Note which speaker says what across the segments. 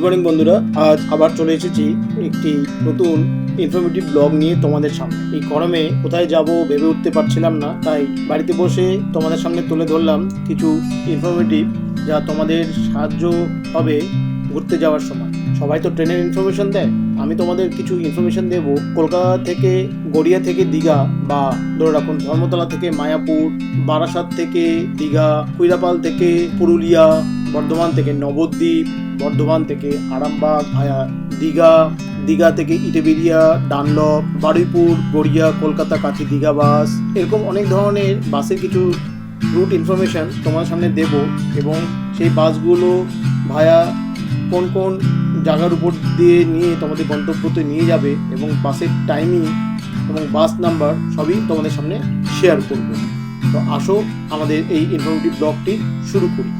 Speaker 1: Good morning বন্ধুরা। আজ আবার চলে এসেছি একটি নতুন ইনফরমেটিভ ব্লগ নিয়ে তোমাদের সামনে। এই গরমে কোথায় যাব ভেবে উঠতে পারছিলাম না, তাই বাড়িতে বসে তোমাদের সামনে তুলে ধরলাম কিছু ইনফরমেটিভ যা তোমাদের সাহায্য হবে ঘুরতে যাওয়ার সময়। সবাই তো ট্রেনের ইনফরমেশন দেয়। আমি তোমাদের কিছু ইনফরমেশন দেব। কলকাতা থেকে গড়িয়া থেকে দীঘা বা ধরে রাখুন ধর্মতলা থেকে মায়াপুর, বারাসাত থেকে দীঘা, কুইরাপাল থেকে পুরুলিয়া বর্ধমান থেকে নবদ্বীপ, বর্ধমান থেকে আরামবাগ ভায়া দীঘা দীঘা থেকে ইটেবেরিয়া ডানলপ, বারুইপুর, গড়িয়া, কলকাতা কাছে দীঘা বাস, এরকম অনেক ধরনের বাসের কিছু রুট ইনফরমেশন তোমার সামনে দেব এবং সেই বাসগুলো ভায়া কোন কোন জায়গার উপর দিয়ে নিয়ে তোমাদের গন্তব্যতে নিয়ে যাবে এবং বাসের টাইমিং এবং বাস নাম্বার সবই তোমাদের সামনে শেয়ার করব। তো আসো আমাদের এই ইনফরমেটিভ ব্লগটি শুরু করি।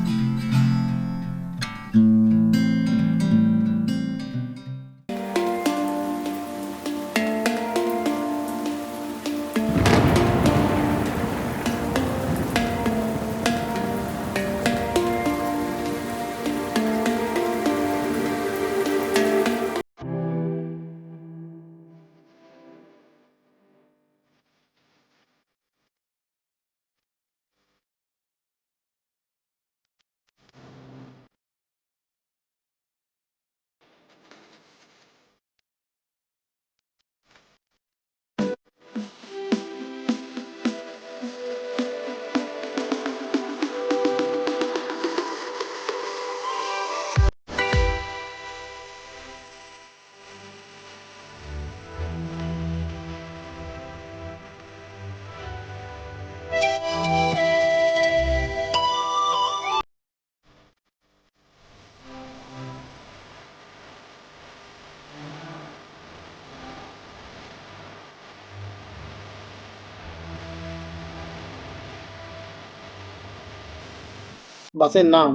Speaker 1: বাসের নাম,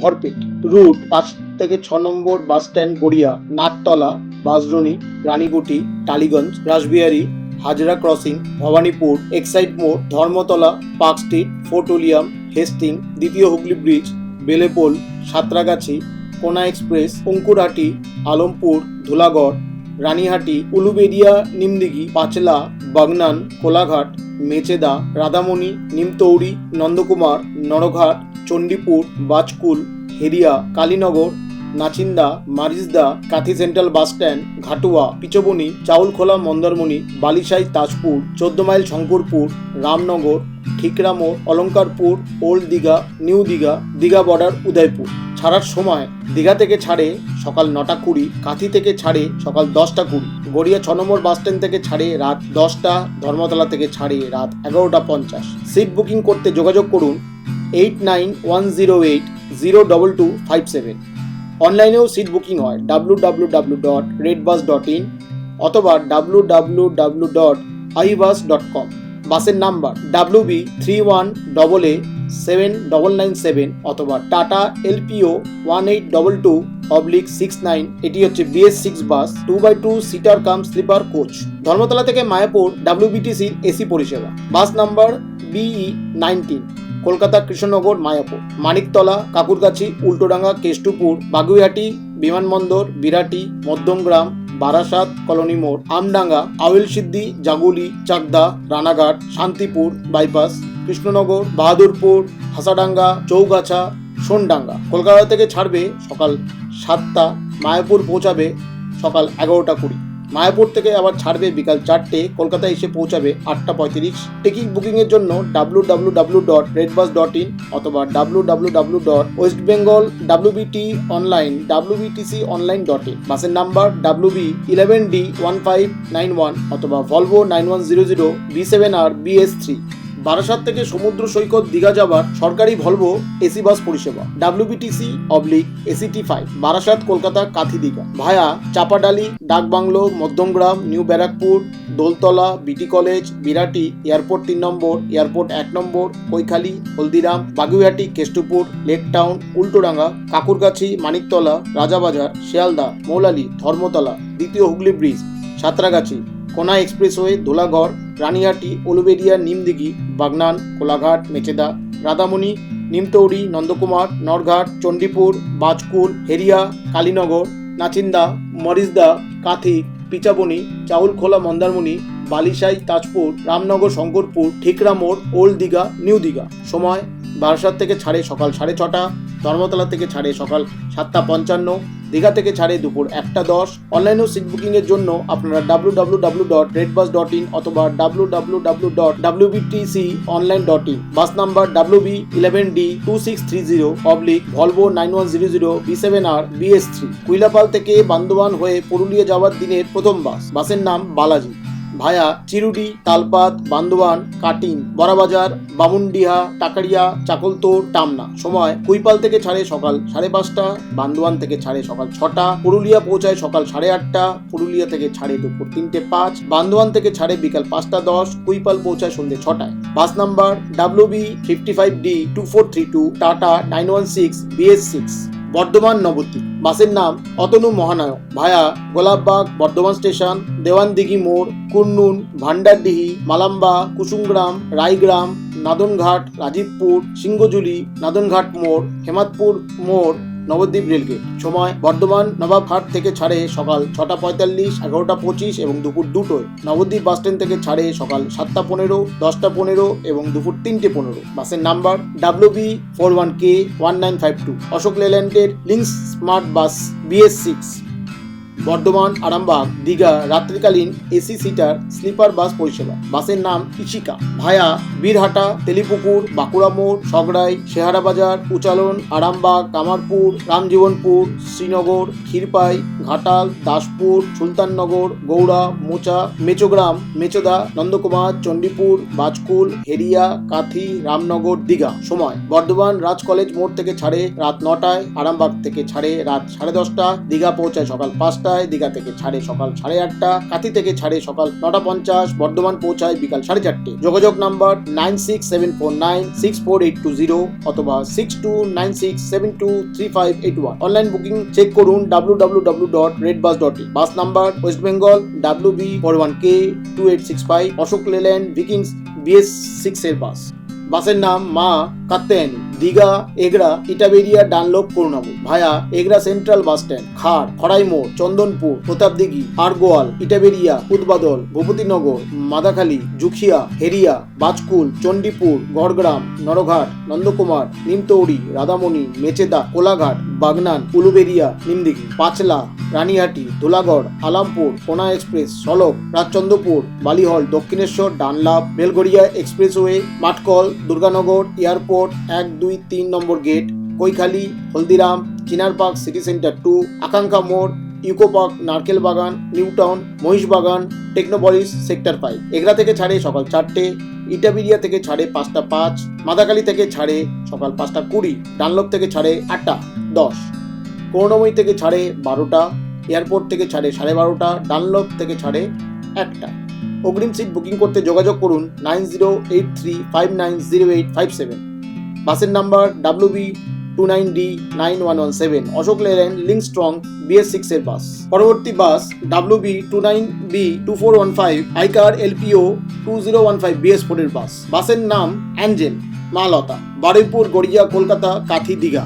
Speaker 1: ভরপেট, রুট, পাঁচ থেকে ছ নম্বর বাস স্ট্যান্ড, গড়িয়া নাটতলা বাসরনি রানীগুটি, টালিগঞ্জ, রাসবিহারী, হাজরা ক্রসিং, ভবানীপুর, এক্সাইড মোড়, Dharmatala, Park Street, Fort William Hastings, দ্বিতীয় Hooghly bridge, Belepole, Santragachi, Kona express Ankurhati Alampur, Dhulagarh, Ranihati, Uluberia, Nimdighi, Panchla, Bagnan, Kolaghat, Mecheda, Radhamoni Nimtouri Nandakumar, Narghat Chandipur, Bajkul, Heria, Kalinagar, Nachinda, Marishda, Kanthi central bus stand, Ghatua, Pichabani, Chaulkhola, Mandarmani, Balisai, Tajpur, চোদ্দ mile Shankarpur, Ramnagar ঠিকরামোড় Alankarpur, Old Digha, New Digha Digha border, Udaipur. ছাড়ার সময় দীঘা থেকে ছাড়ে সকাল নটা কুড়ি, কাঁথি থেকে ছাড়ে সকাল দশটা কুড়ি। গড়িয়া ছ নম্বর বাস স্ট্যান্ড থেকে ছাড়ে রাত দশটা, ধর্মতলা থেকে ছাড়ে রাত এগারোটা পঞ্চাশ। সিট বুকিং করতে যোগাযোগ করুন eight nine one zero eight zero double two five seven অনলাইনেও সিট বুকিং হয় W W W dot red bus dot in অথবা W W W dot ibus dot com বাসের number W B three one double A seven double nine seven অথবা Tata LPO one eight double two oblique six nine এটি হচ্ছে BS six bus two by two seater cum sleeper coach Dharmatala থেকে Mayapur WBTC AC পরিষেবা। Bus number BE nineteen Kolkata, Krishnanagar, Mayapur. Maniktala, Kankurgachi, Ultadanga, Kestopur, Baguiati, বিমানবন্দর, Birati, Madhyamgram, Barasat, colony মোড়, Amdanga Aul Siddhi Jaguli, Chakdah, Ranaghat, Shantipur, bypass, Krishnanagar, Bahadurpur, Hasadanga, Chaugachha, Sondanga. Kolkata থেকে ছাড়বে সকাল সাতটা, মায়াপুর পৌঁছাবে সকাল এগারোটা কুড়ি। মায়াপুর থেকে আবার ছাড়বে বিকাল চারটে, কলকাতায় এসে পৌঁছাবে আটটা পঁয়ত্রিশ। টিকিট বুকিংয়ের জন্য W W W dot redbus dot in অথবা W W W dot West Bengal WBT online WBTC online dot in বাসের number W B eleven D one five nine one অথবা Volvo nine one zero zero B seven R BS three. Barasat থেকে সমুদ্র সৈকত দীঘা যাবার সরকারি Volvo AC bus পরিষেবা। WBTC oblique ACT five Barasat, Kolkata, Kanthi Digha. Via Chapadali, Dakbungalow, Madhyamgram, New Barrackpore, Doltala BT College Birati, airport তিন নম্বর, airport এক নম্বর, Kaikhali, Haldiram, Baguiati, Kestopur, lake town, Ultadanga, Kakurgachi, Maniktala, Rajabazar, Sealdah, Moulali, Dharmatala, দ্বিতীয় হুগলি ব্রিজ, সাঁতরাগাছি, কোনা এক্সপ্রেসওয়ে ধুলাগড় রানিহাটি উলুবেড়িয়া নিমদিঘি, বাগনান, কোলাঘাট, মেচেদা, রাধামণি, নিমতৌড়ি, নন্দকুমার, নরঘাট, চণ্ডীপুর, বাজকুল, হেরিয়া, কালীনগর, নাচিন্দা মরিসদা কাথি, পিচাবনি, চাউলখোলা, মন্দারমণি, বালিশাই, তাজপুর, রামনগর, শঙ্করপুর, ঠিকরা মোড়, ওল্ড দীঘা, নিউ দীঘা। সময় বারাসাত থেকে ছাড়ে সকাল সাড়ে ছটা, ধর্মতলা থেকে ছাড়ে সকাল সাতটা পঞ্চান্ন দীঘা থেকে ছাড়ে দুপুর একটা দশ। অনলাইনেও সিট বুকিংয়ের জন্য আপনারা W W W dot red bus dot in অথবা W W W dot WBTC online dot in bus number W B eleven D two six three zero public Volvo nine one zero zero B seven R BS three Kuilapal থেকে বান্দোয়ান হয়ে পুরুলিয়া যাওয়ার দিনের প্রথম bus. বাসের নাম Balaji. Via, Chirudih, Talpat, Bandwan, cutting, Barabazar, Bamundiha Takaria Chakaltor, Tamna. সময় কুইপাল থেকে ছাড়ে সকাল সাড়ে পাঁচটা, বান্দোয়ান থেকে ছাড়ে সকাল ছটা, পুরুলিয়া পৌঁছায় সকাল সাড়ে আটটা, পুরুলিয়া থেকে ছাড়ে দুপুর তিনটে পাঁচ, বান্দোয়ান থেকে ছাড়ে বিকাল পাঁচটা দশ, কুইপাল পৌঁছায় সন্ধ্যে ছটায়। Bus number W B fifty five D two four three two, Tata nine one six BS six. Bardhaman Nabadwip. বাসের নাম অতনু মহানায়ক। ভায়া গোলাপবাগ, বর্ধমান স্টেশন, দেওয়ানদিঘি মোড় কুন্নুন ভান্ডারডিহি মালাম্বা, কুসুমগ্রাম, রায়গ্রাম, নাদনঘাট, রাজীবপুর, সিংহজুলি, নাদনঘাট মোড়, হেমাদপুর মোড় নবদ্বীপ রেলগেট সময় বর্ধমান নবাবহাট থেকে ছাড়ে সকাল ছটা পঁয়তাল্লিশ, এগারোটা পঁচিশ এবং দুপুর দুটোয়। নবদ্বীপ বাস স্ট্যান্ড থেকে ছাড়ে সকাল সাতটা পনেরো, দশটা পনেরো এবং দুপুর তিনটে পনেরো। বাসের number W B four one K one nine five two. Ashok লেল্যান্ডের Lynx smart bus BS six. Bardhaman, Arambagh, Digha, রাত্রিকালীন AC seater sleeper bus পরিষেবা। বাসের নাম ইশিকা। ভায়া, বীরহাটা, তেলিপুকুর, বাঁকুড়া মোড়, সগড়াই শেহারা বাজার উচালন, আরামবাগ, কামারপুর, রামজীবনপুর, শ্রীনগর, ক্ষীরপাই ঘাটাল, দাসপুর, সুলতাননগর, গৌড়া, মোচা, মেচোগ্রাম, মেচোদা, নন্দকুমার, চণ্ডীপুর, বাজকুল, হেরিয়া, কাথি, রামনগর, দীঘা। সময়। বর্ধমান রাজ কলেজ মোড় থেকে ছাড়ে রাত নটায়, আরামবাগ থেকে ছাড়ে রাত সাড়ে দশটা, দীঘা পৌঁছায় সকাল পাঁচটায়, দীঘা থেকে ছাড়ে সকাল সাড়ে আটটা, কাথি থেকে ছাড়ে সকাল নটা পঞ্চাশ, বর্ধমান পৌঁছায় বিকাল সাড়ে চারটে। যোগাযোগ number nine six seven four nine, six four eight two zero অথবা six two nine six seven two three five eight one. Online booking check করুন W W W dot red bus dot in bus number West Bengal W B four one K two eight six five Ashok Leyland Vikings BS six এর bus বাসের নাম Maa Katyayani Digha, Egra, Itaberia Dunlop করুণামু via, Egra central bus stand, খাড় খড়াই মোড় Chandanpur, Pratapdighi Argoal Itaberia, Udbadal Bhupatinagar Madakhali Jukhia Heria, Bajkul, Chandipur Gadgram Narghat, Nandakumar, Nimtouri, Radhamoni, Mecheda, Kolaghat, Bagnan, Uluberia, Nimdighi, Panchla, Ranihati, Dhulagarh, Alampur Kona express, Salak, Rajchandrapur, Balihal, Dakshineswar Dunlop Belgharia expressway Matkal Durganagar, airport এক, দুই, তিন নম্বর gate, Kaikhali, Haldiram Chinar park, city centre two, Akanksha মোড়, UCO park, নারকেল বাগান, new town, মহিষ বাগান, টেকনোপলিস, সেক্টর ফাইভ এগরা থেকে ছাড়ে সকাল চারটে ইটাবিরিয়া থেকে ছাড়ে পাঁচটা পাঁচ, মাদাকালি থেকে ছাড়ে সকাল পাঁচটা কুড়ি ডানলপ থেকে ছাড়ে আটটা দশ। করুণাময়ী থেকে ছাড়ে বারোটা, এয়ারপোর্ট থেকে ছাড়ে সাড়ে বারোটা ডানলপ থেকে ছাড়ে একটা। অগ্রিম সিট বুকিং করতে যোগাযোগ করুন nine zero eight three five nine zero eight five seven. বাসের number W B two nine D nine one one seven Ashok Leyland link strong BS six এর বাস। পরবর্তী bus W B two nine B two four one five Eicher LPO two zero one five BS four এর bus. বাসের নাম Angel মালতা Baruipur, Garia, Kolkata, Kanthi, Digha.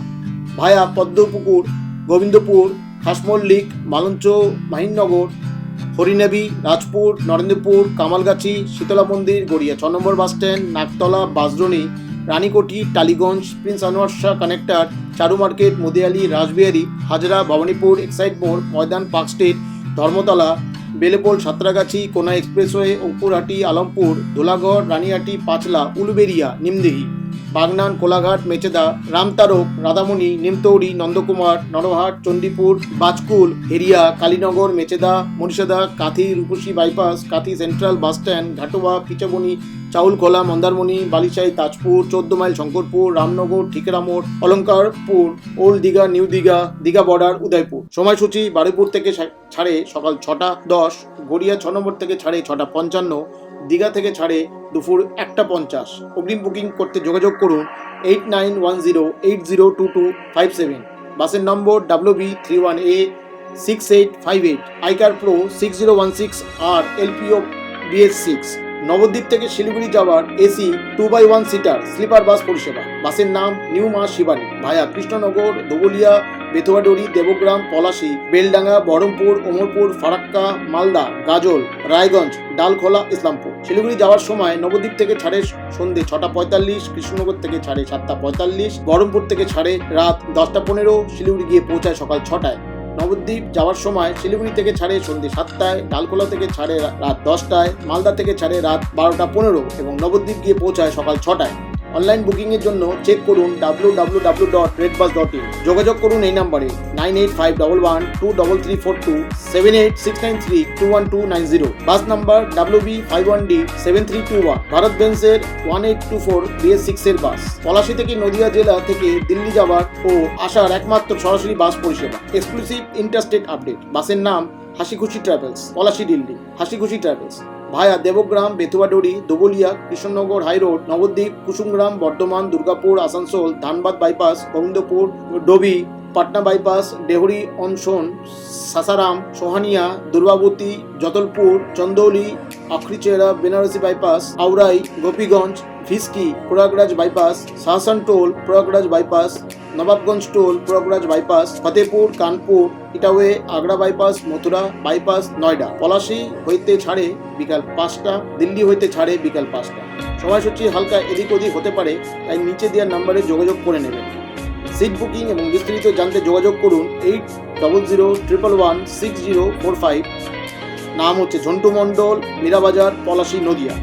Speaker 1: Via, Padmapukur, Gobindapur, Hasmallik, Malancha Mahinagar হরিনেবি Rajpur, Narendrapur, Kamalgachi, Sitala মন্দির, গড়িয়া। ছ নম্বর bus stand Naktala বাসরণী Ranikuthi Tollygunge, prince Anwar Shah connector, Charu market, Mudiali, Rashbehari, Hazra, Bhowanipore, Exide মোড়, Maidan, park street, Dharmatala, Belepole, Santragachi, Kona expressway, Ankurhati, Alampur, Dhulagarh Ranihati Panchla, Uluberia, Nimdehi, Bagnan, Kolaghat, Mecheda, Ramtarak, Radhamoni, Nimtouri, Nandakumar, Narghat, Chandipur, Bajkul, Heria, Kalinagar, Mecheda, Manishada, Kanthi, Rupasi bypass, Kanthi central bus stand, Ghatoa Pichabani Chaulkhola Mandarmani Balisai Tajpur, চোদ্দ mile Shankarpur, Ramnagar, Thikra মোড়, Alankarpur, old Digha, new Digha Digha border Udaypur. সময়সূচি বারুইপুর থেকে ছাড়ে সকাল ছটা দশ, গড়িয়া ছ নম্বর থেকে ছাড়ে ছটা পঞ্চান্ন, দীঘা থেকে ছাড়ে দুপুর একটা পঞ্চাশ। অগ্রিম বুকিং করতে যোগাযোগ করুন eight nine one zero eight zero two two five seven. বাসের নম্বর W B three one A six eight five eight. Eicher pro six zero one six R LPO BS six. Nabadwip থেকে শিলিগুড়ি যাওয়ার AC two by one seater sleeper bus পরিষেবা। বাসের নাম new মা শিবানী। ভায়া কৃষ্ণনগর দোবলিয়া বেতুয়াডুরি দেবগ্রাম, পলাশী, বেলডাঙ্গা, বহরমপুর, ওমরপুর, ফারাক্কা, মালদা, গাজল, রায়গঞ্জ, ডালখোলা, ইসলামপুর। শিলিগুড়ি যাওয়ার সময় নবদ্বীপ থেকে ছাড়ে সন্ধে ছটা পঁয়তাল্লিশ, কৃষ্ণনগর থেকে ছাড়ে সাতটা পঁয়তাল্লিশ, বহরমপুর থেকে ছাড়ে রাত দশটা পনেরো, শিলিগুড়ি গিয়ে পৌঁছায় সকাল ছটায়। নবদ্বীপ যাওয়ার সময় শিলিগুড়ি থেকে ছাড়ে সন্ধ্যে সাতটায়, ডালকোলা থেকে ছাড়ে রাত দশটায়, মালদা থেকে ছাড়ে রাত বারোটা পনেরো এবং নবদ্বীপ গিয়ে পৌঁছায় সকাল ছটায়। অনলাইন বুকিং এর জন্য চেক করুন W dot red bus dot যোগাযোগ করুন এই নাম্বারে nine eight five double one two double three four two seven eight six nine three two one two nine zero bus number W B five one D seven three two one Bharat বেন্সের one eight two four BS six এর bus. Palashi থেকে নদিয়া জেলা থেকে দিল্লি যাওয়ার ও আসার একমাত্র সরাসরি বাস পরিষেবা। Exclusive interstate update বাসের নাম হাসিখুশি travels Palashi, Delhi. Hasikhushi travels via Debagram Betuadahari Dubulia Krishnanagar high road, Nabadwip, Kusumgram, Bardhaman, Durgapur, Asansol, Dhanbad bypass, Gobindpur, Dobhi, Patna bypass, Dehri, অনশন, সাসারাম, সোহানিয়া, দুর্গাবতী জতলপুর চন্দৌলি, আখরিচেরা, বেনারসি বাইপাস আউরাই গোপীগঞ্জ, ভিস্কি, Prayagraj bypass, শাহসান toll, Prayagraj bypass Nawabganj toll, Prayagraj bypass Fatehpur Kanpur, Etawah, Agra bypass, Mathura bypass, Noida. Palashi হইতে ছাড়ে বিকাল পাঁচটা, দিল্লি হইতে ছাড়ে বিকাল পাঁচটা। সময়সূচি হালকা এদিক ওদিক হতে পারে, তাই নিচে দেওয়ার নাম্বারে যোগাযোগ করে নেবেন। সিট বুকিং এবং বিস্তারিত জানতে যোগাযোগ করুন eight double zero triple one six zero four five. নাম হচ্ছে ঝন্টু মণ্ডল মীরাবাজার পলাশি, নদিয়া।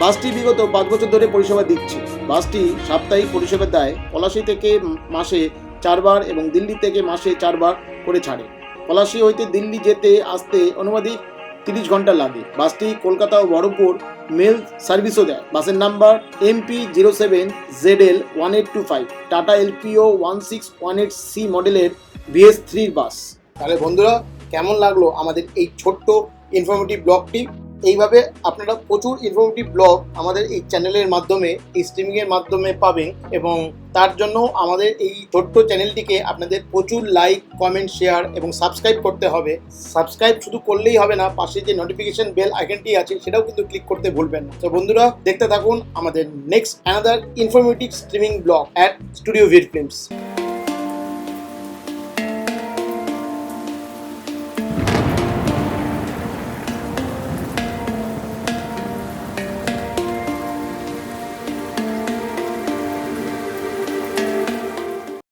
Speaker 1: বাসটি বিগত পাঁচ বছর ধরে পরিষেবা দিচ্ছে। বাসটি সাপ্তাহিক পরিষেবা দেয়। পলাশী থেকে মাসে চারবার এবং দিল্লি থেকে মাসে চারবার করে ছাড়ে। পলাশী হইতে দিল্লি যেতে, আসতে অনুমানিক তিরিশ ঘণ্টা লাগে। বাসটি কলকাতা ও বহরমপুর মেল সার্ভিসও দেয়। বাসের number MP zero seven Z L one eight two five, Tata LPO one six one eight C মডেলের বিএস থ্রির বাস। তাহলে বন্ধুরা, কেমন লাগল আমাদের এই ছোট্ট ইনফরমেটিভ ব্লগটি এইভাবে আপনারা প্রচুর ইনফরমেটিভ ব্লগ আমাদের এই চ্যানেলের মাধ্যমে, এই স্ট্রিমিংয়ের মাধ্যমে পাবেন এবং তার জন্য আমাদের এই ছোট্ট চ্যানেলটিকে আপনাদের প্রচুর লাইক কমেন্ট শেয়ার এবং সাবস্ক্রাইব করতে হবে। সাবস্ক্রাইব শুধু করলেই হবে না, পাশে যে নোটিফিকেশন বেল আইকনটি আছে সেটাও কিন্তু ক্লিক করতে ভুলবেন না। তো বন্ধুরা, দেখতে থাকুন আমাদের next another informative streaming blog at studio vid films